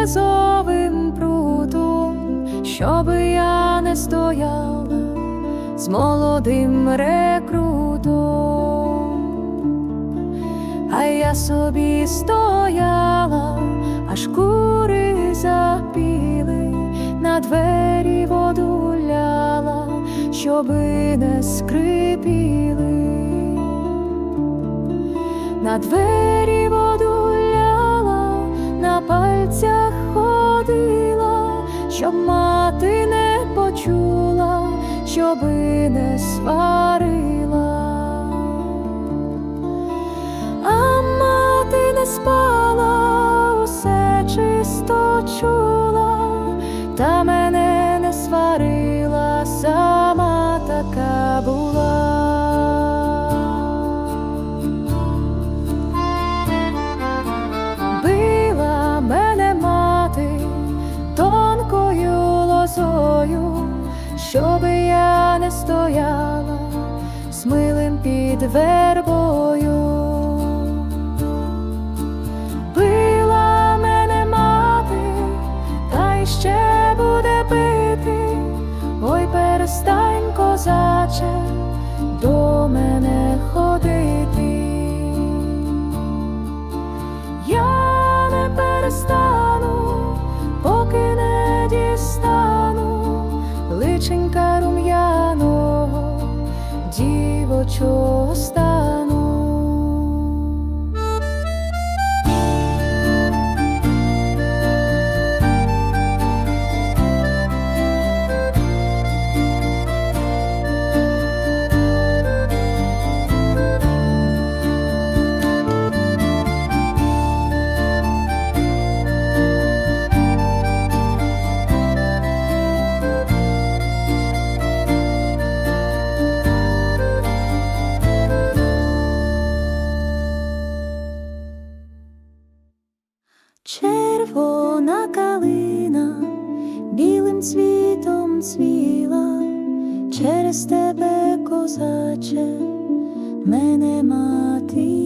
березовим прутом, щоби я не стояла з молодим рекрутом, а я собі стояла, аж кури запіли, на двері воду ляла, щоби не скрипіли. На двері воду щоб мати не почула, щоби не сварила. А мати не спала, усе чисто чула, та мене не сварила, сама така щоби я не стояла з милим під вербою. Била мене мати, та й ще буде бити. Ой, перестань, козаче, до мене рум'яного дівочого стану. Червона калина білим цвітом цвіла, через тебе, козаче, мене мати